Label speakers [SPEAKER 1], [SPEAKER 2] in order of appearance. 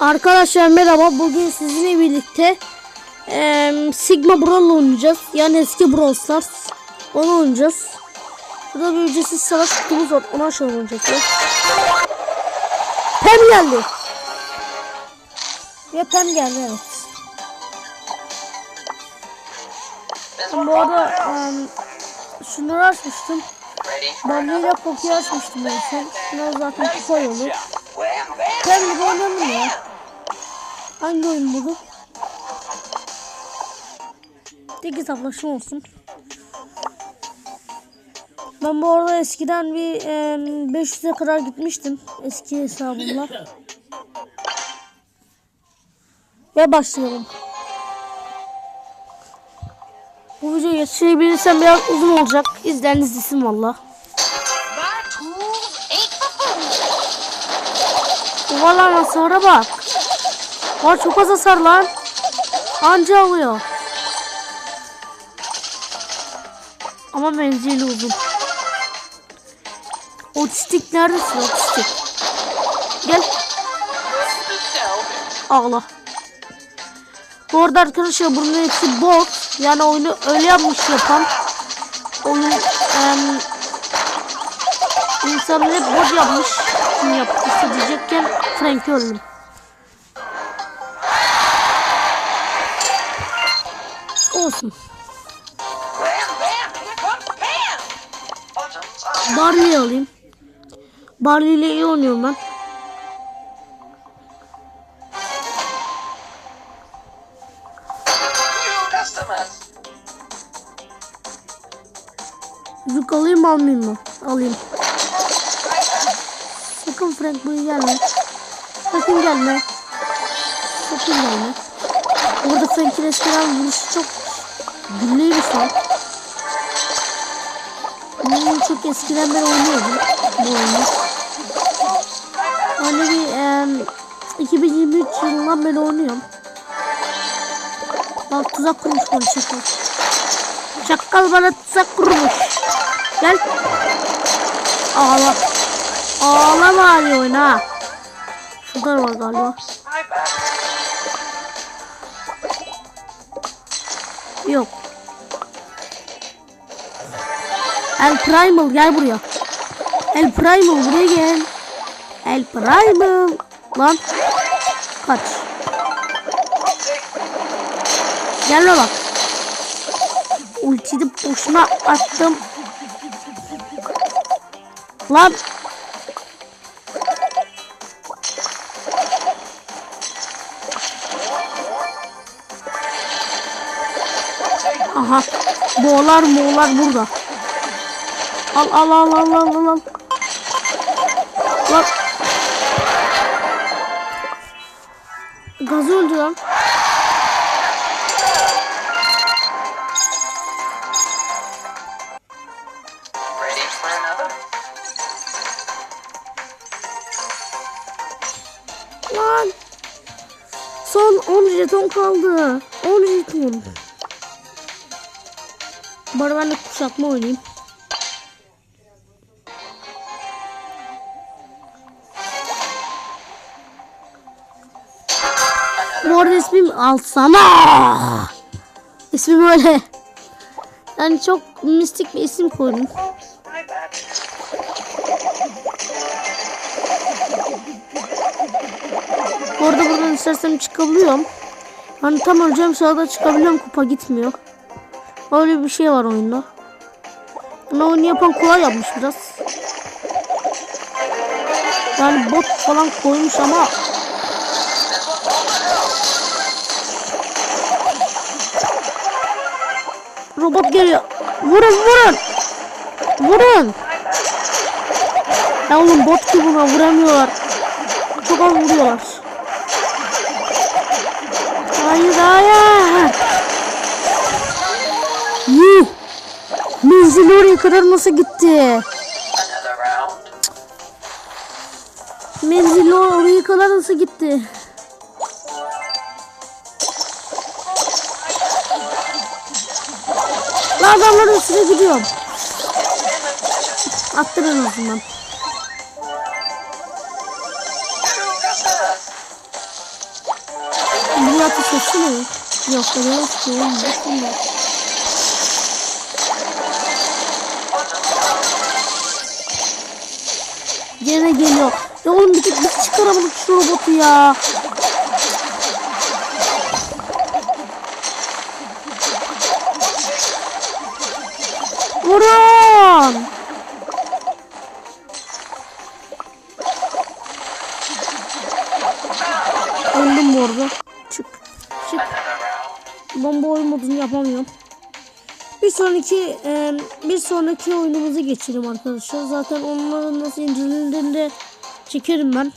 [SPEAKER 1] Arkadaşlar merhaba. Bugün sizinle birlikte eee, Sigma Brawl oynayacağız. Yani eski Brawl Stars. Onu oynayacağız. Burada bir ücretsiz savaş kutumuz var. Ona aşağı oynayacağız. Pem geldi. Ve Pem geldi evet. Bu arada eee, şunları açmıştım. Barley'le Poki'yi açmıştım en son. Şunlar zaten kupa yolu. Pem gibi oynanır ya. Hangi oyun bu? Tek hesaplaşma olsun. Ben bu arada eskiden bir e, 500'e kadar gitmiştim eski hesabımla. Ve başlayalım. Bu videoyu yetiştirebilirsem biraz uzun olacak. İzleyen izlesin valla. Valla hasara bak. Var çok az hasar lan. Anca alıyor. Ama menzili uzun. Otistik neredesin otistik? Gel. Ağla. Bu arada arkadaşlar bunun hepsi bot. Yani oyunu öyle yapmış yapan. Oyun em, insanlar hep bot yapmış. Kim yaptıysa diyecekken Frank'i öldüm. Barley alayım. Barley ile iyi oynuyorum ben. Yük alayım almayayım mı? Alayım. Sakın Frank buraya gelme. Sakın gelme. Sakın gelme. Burada Frank'in eskiden vuruşu çok güllüymüş lan. Ben çok eskiden ben oynuyordum bu oyunu. Hani bir em, 2023 yılından beri oynuyorum. Bak tuzak kurmuş bana çakal. Çakal bana tuzak kurmuş. Gel. Ağla. Ağlama hali oyna. Şurada var galiba. El Primal gel buraya. El Primal buraya gel. El Primal. Lan. Kaç. Gel bak. Ultiyi boşuna attım. Lan. Aha. Boğlar moğlar burada. Al al al al al al al. Lan. Gaz öldü lan. Lan. Son 10 jeton kaldı. 10 jeton. Bari ben de kuşatma oynayayım. Arada ismim Alsana. İsmim öyle. Yani çok mistik bir isim koydum. Bu arada buradan istersem çıkabiliyorum. Hani tam öleceğim sırada çıkabiliyorum kupa gitmiyor. Öyle bir şey var oyunda. Bunu oyunu yapan kolay yapmış biraz. Yani bot falan koymuş ama Robot geliyor. Vurun vurun. Vurun. Ya oğlum bot gibi buna vuramıyorlar. Çok az vuruyorlar. Hayır hayır. Yuh. Menzili oraya kadar nasıl gitti? Menzili oraya kadar nasıl gitti? Adamların üstüne gidiyorum. Attı en azından. Oraya ateş etsene. Yok oraya yok ki. Bakın bak. Gene geliyor. Ya oğlum bir tık biz çıkaramadık şu robotu ya. Vurun. Öldüm bu arada. Çık. Çık. Ben bu oyun modunu yapamıyorum. Bir sonraki e, bir sonraki oyunumuzu geçelim arkadaşlar. Zaten onların nasıl incelendiğini de çekerim ben.